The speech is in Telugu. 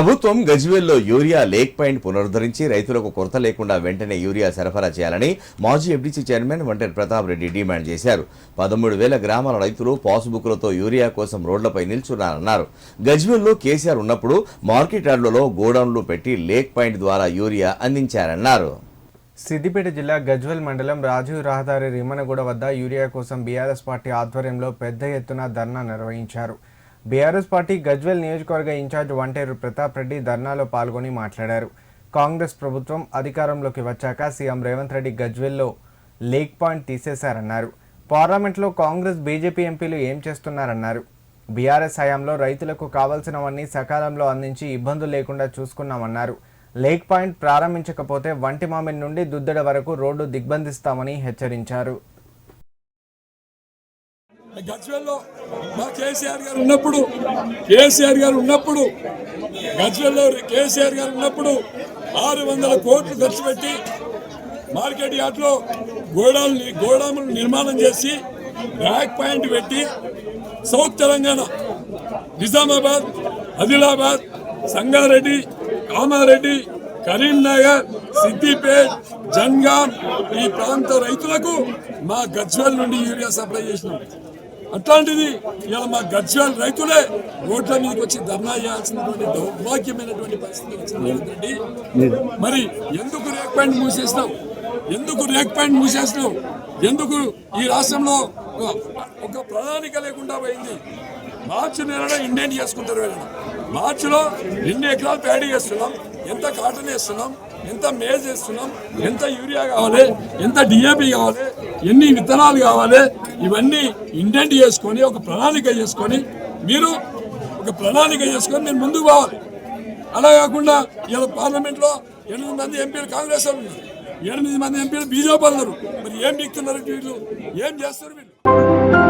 ప్రభుత్వం గజ్వేల్లో యూరియా లేక్ పాయింట్ పునరుద్ధరించి రైతులకు కొరత లేకుండా వెంటనే యూరియా సరఫరా చేయాలని మాజీ FDC chairman Vantari Pratap Reddy demand చేశారు. పదమూడు వేల గ్రామాల రైతులు పాస్బుక్లతో యూరియా కోసం రోడ్లపై నిల్చున్నారన్నారు. గజ్వేల్లో కేసీఆర్ ఉన్నప్పుడు మార్కెట్ యార్డులలో గోడౌన్లు పెట్టి లేక్ పాయింట్ ద్వారా యూరియా అందించారన్నారు. సిద్దిపేట జిల్లా గజ్వల్ మండలం రాజీవ్ రహదారి రిమనగూడ వద్ద యూరియా కోసం బీఆర్ఎస్ పార్టీ ఆధ్వర్యంలో పెద్ద ఎత్తున ధర్నా నిర్వహించారు. బీఆర్ఎస్ పార్టీ గజ్వెల్ నియోజకవర్గ ఇన్ఛార్జ్ వంటేరు ప్రతాప్ రెడ్డి ధర్నాలో పాల్గొని మాట్లాడారు. కాంగ్రెస్ ప్రభుత్వం అధికారంలోకి వచ్చాక సీఎం రేవంత్ రెడ్డి గజ్వెల్లో లేక్ పాయింట్ తీసేశారన్నారు. పార్లమెంట్లో కాంగ్రెస్ బీజేపీ ఎంపీలు ఏం చేస్తున్నారన్నారు. బీఆర్ఎస్ హయాంలో రైతులకు కావాల్సినవన్నీ సకాలంలో అందించి ఇబ్బందులు లేకుండా చూసుకున్నామన్నారు. లేక్ పాయింట్ ప్రారంభించకపోతే వంటిమామిడి నుండి దుద్దెడ వరకు రోడ్డు దిగ్బంధిస్తామని హెచ్చరించారు. గజ్వెల్లో మా కేసీఆర్ గారు ఉన్నప్పుడు కేసీఆర్ గారు ఉన్నప్పుడు గజ్వెల్లో కేసీఆర్ గారు ఉన్నప్పుడు ఆరు వందల కోట్లు ఖర్చు పెట్టి మార్కెట్ యార్డ్లో గోడాలు గోడాములు నిర్మాణం చేసి బ్యాక్ పాయింట్ పెట్టి సౌత్ తెలంగాణ నిజామాబాద్ ఆదిలాబాద్ సంగారెడ్డి కామారెడ్డి కరీంనగర్ సిద్దిపేట్ జన్గాం ఈ ప్రాంత రైతులకు మా గజ్వల్ నుండి యూరియా సప్లై చేసినాం. అట్లాంటిది ఇలా మా గజ్వెల్ రైతులే రోడ్ల మీదకి వచ్చి ధర్నా చేయాల్సినటువంటి దౌర్భాగ్యమైనటువంటి పరిస్థితి వచ్చింది మరి ఎందుకు రేక్ పాయింట్ మూసేసినావు? ఎందుకు రేక్ పాయింట్ మూసేసినావు? ఎందుకు ఈ రాష్ట్రంలో ఒక- ఒక ప్రణాళిక లేకుండా పోయింది? మార్చి నెలలో ఇండియన్ చేసుకుంటారు వీళ్ళని. మార్చిలో ఎన్ని ఎకరాలు ప్యాడీ చేస్తున్నాం? ఎంత కాటన్ వేస్తున్నాం? ఎంత మేజ్ చేస్తున్నాం ఎంత యూరియా కావాలి ఎంత డిఏపి కావాలి ఎన్ని విత్తనాలు కావాలి ఇవన్నీ ఇండెంట్ చేసుకొని ఒక ప్రణాళిక చేసుకొని మీరు ఒక ప్రణాళిక చేసుకొని మీరు ముందుకు పోవాలి. అలా కాకుండా ఇలా పార్లమెంట్లో ఎనిమిది మంది ఎంపీలు కాంగ్రెస్ వాళ్ళు ఉన్నారు. ఎనిమిది మంది ఎంపీలు బీజేపీ ఉన్నారు. మరి ఏం బిక్తున్నారు వీళ్ళు? ఏం చేస్తారు వీళ్ళు?